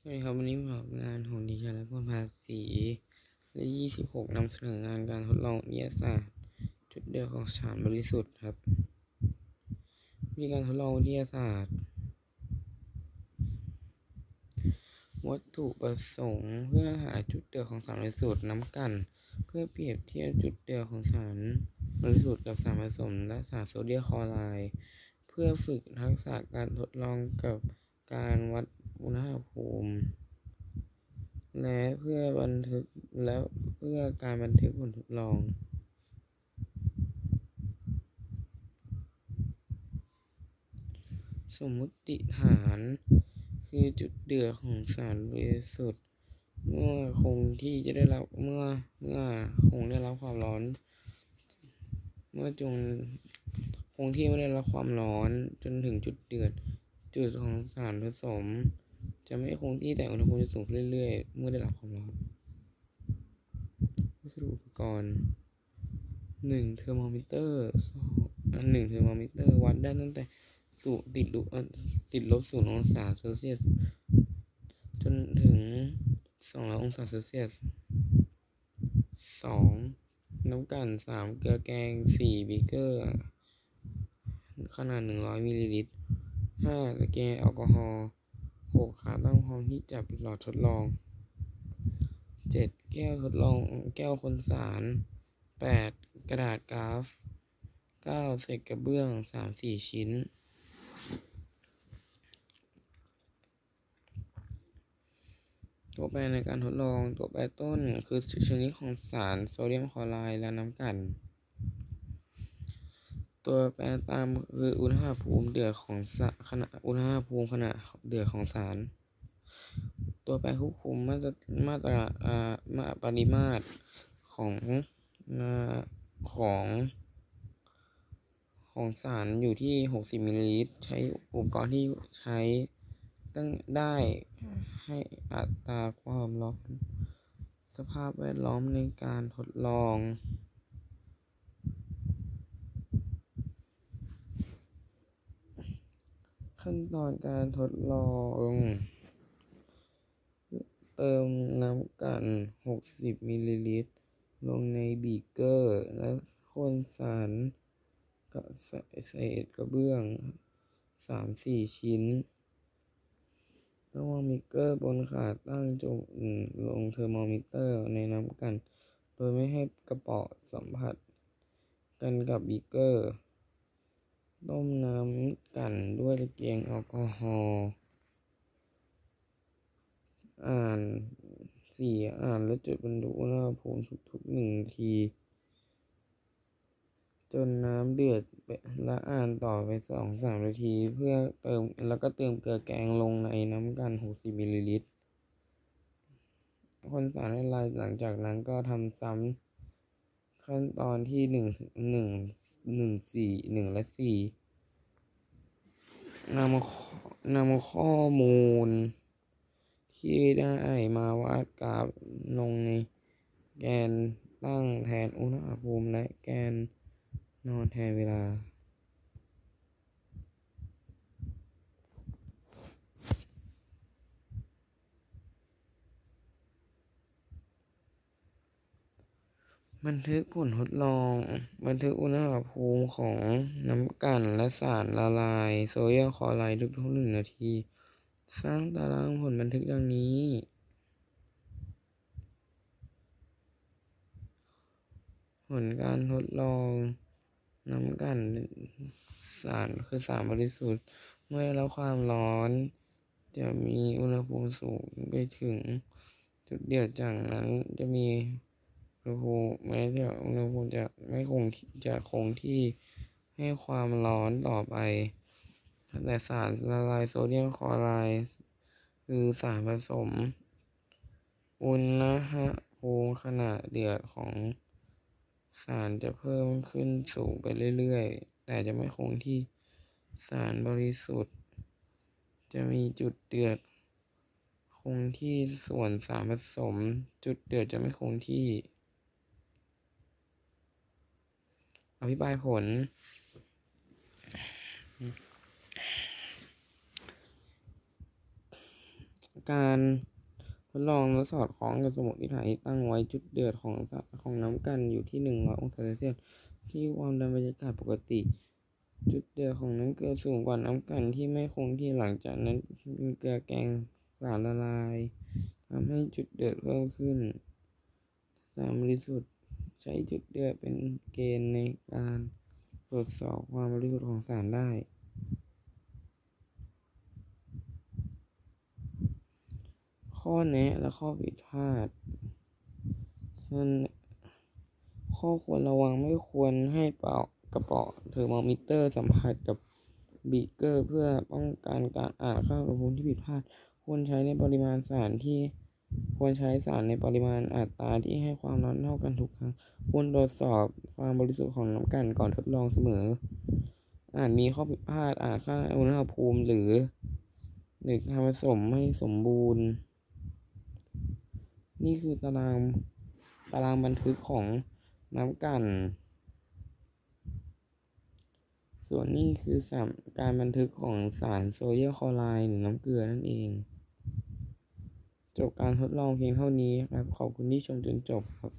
สวัสดีครับวันนี้ผมงานของดิฉันและพลภาษีและ26นำเสนองานการทดลองวิทยาศาสตร์ จุดเดือดของสารบริสุทธิ์ครับวิธีการทดลองวิทยาศาสตร์ วัตถุประสงค์เพื่อหาจุดเดือดของสารบริสุทธิ์น้ำกัน เพื่อเปรียบเทียบจุดเดือดของสารบริสุทธิ์กับสารผสมและสารโซเดียมคลอไรด์เพื่อฝึกทักษะการทดลองกับการวัด อุณหภูมิและเพื่อบันทึกและเพื่อการบันทึกผลทดลอง สมมุติฐานคือจุดเดือดของสารบริสุทธิ์เมื่อคงที่จะได้รับเมื่อเมื่อคงได้รับความร้อน เมื่อจงคงที่ไม่ได้รับความร้อนจนถึงจุดเดือดจุดของสารผสม จะไม่คงที่แต่อุณหภูมิจะสูงขึ้นเรื่อยๆ เมื่อได้รับความร้อนวัสดุอุปกรณ์หนึ่งเทอร์โมมิเตอร์สองอันหนึ่งเทอร์โมมิเตอร์วัดได้ตั้งแต่ศูติดลบติดลบศูนย์องศาเซลเซียส จนถึงสองร้อยองศาเซลเซียสสองน้ำกันสามเกลือแกงสี่บีเกอร์ ขนาดหนึ่งร้อยมิลลิลิตรห้าตะแกรงแอลกอฮอล์ หขาตั้งพร้อมที่จับหลอดทดลองเจ็ดแก้วทดลองแก้วคนสารแปดกระดาษกราฟเก้าเศษกระเบื้องสามสี่ชิ้น ตัวแปรในการทดลองตัวแปรต้นคือชนิดของสารโซเดียมคลอไรด์และน้ำกลั่น ตัวแปรตามคืออุณหภูมิเดือดของสะขณะอุณหภูมิขณะเดือดของสาร ตัวแปรควบคุมมาตรมาตราอ่ามาปริมาตรของอ่าของของสารอยู่ที่ 60 มิลลิลิตร ใช้อุปกรณ์ที่ใช้ตั้งได้ให้อัตราความร้อนสภาพแวดล้อมในการทดลอง ขั้นตอนการทดลอง เติมน้ำกัน 60 มิลลิลิตร ลงในบีเกอร์ และคนสารกับเศษกระเบื้อง 3-4 ชิ้นระวางบีเกอร์บนขาตั้งจงลงเทอร์โมมิเตอร์ในน้ำกัน โดยไม่ให้กระเป๋อสัมผัสกันกับบีเกอร์ ต้มน้ำกันด้วยตะเกียงแอลกอฮอล์อ่านสี่อ่านและจุดบันทึกอุณหภูมิทุกๆหนึ่งที จนน้ำเดือดและอ่านต่อไปสองสามนาที เพื่อเติมแล้วก็เติมเกลือแกงลงในน้ำกลั่น60มิลลิลิตร คนสารให้ละลายหลังจากนั้นก็ทำซ้ำขั้นตอนที่หนึ่งหนึ่ง หนึ่งสี่หนึ่งและสี่นำนำข้อมูล ที่ได้มาวาดกราฟลงในแกนตั้งแทนอุณหภูมิและแกนนอนแทนเวลา บันทึกผลทดลอง บันทึกอุณหภูมิของน้ำกันและสารละลาย โซเดียมคลอไรด์ทุกๆหนึ่งนาที สร้างตารางผลบันทึกดังนี้ ผลการทดลองน้ำกันสารคือสารบริสุทธิ์ เมื่อได้รับความร้อน จะมีอุณหภูมิสูงไปถึง จุดเดือดจากนั้นจะมี ณหภูมิแม้จะอุณหภูมิจะไม่คงจะคงที่ให้ความร้อนต่อไป แต่สารละลายโซเดียมคลอไรด์คือสารผสม อุณหภูมิขณะเดือดของสารจะเพิ่มขึ้นสูงไปเรื่อยๆ แต่จะไม่คงที่สารบริสุทธิ์ จะมีจุดเดือด คงที่ส่วนสารผสม จุดเดือดจะไม่คงที่ อธิบายผล การทดลองและสอดคล้องกับสมมติฐานที่ตั้งไว้จุดเดือดของของน้ำกลั่นอยู่ที่100องศาเซลเซียสที่ความดันบรรยากาศปกติ จุดเดือดของน้ำเกลือสูงกว่าน้ำกลั่นที่ไม่คงที่หลังจากนั้นเกลือแกงสารละลายทำให้จุดเดือดเพิ่มขึ้นสารบริสุทธิ์ ใช้จุดเดือดเป็นเกณฑ์ในการตรวจสอบความบริสุทธิ์ของสารได้ ข้อแนะและข้อผิดพลาดส่วนข้อควรระวังไม่ควรให้เป่ากระเป๋อเทอร์โมมิเตอร์สัมผัสกับบีเกอร์ เพื่อป้องกันการอ่านค่าอุณหภูมิที่ผิดพลาดควรใช้ในปริมาณสารที่ ควรใช้สารในปริมาณอัตราที่ให้ความร้อนเท่ากันทุกครั้ง ควรตรวจสอบความบริสุทธิ์ของน้ำกันก่อนทดลองเสมอ อาจมีข้อผิดพลาดอาจค่าอุณหภูมิหรือหรือการผสมไม่สมบูรณ์ นี่คือตารางตารางบันทึกของน้ำกัน ส่วนนี้คือสามการบันทึกของสารโซเดียมคลอไรด์หรือน้ำเกลือนั่นเอง จบการทดลองเพียงเท่านี้ครับ ขอบคุณที่ชมจนจบครับ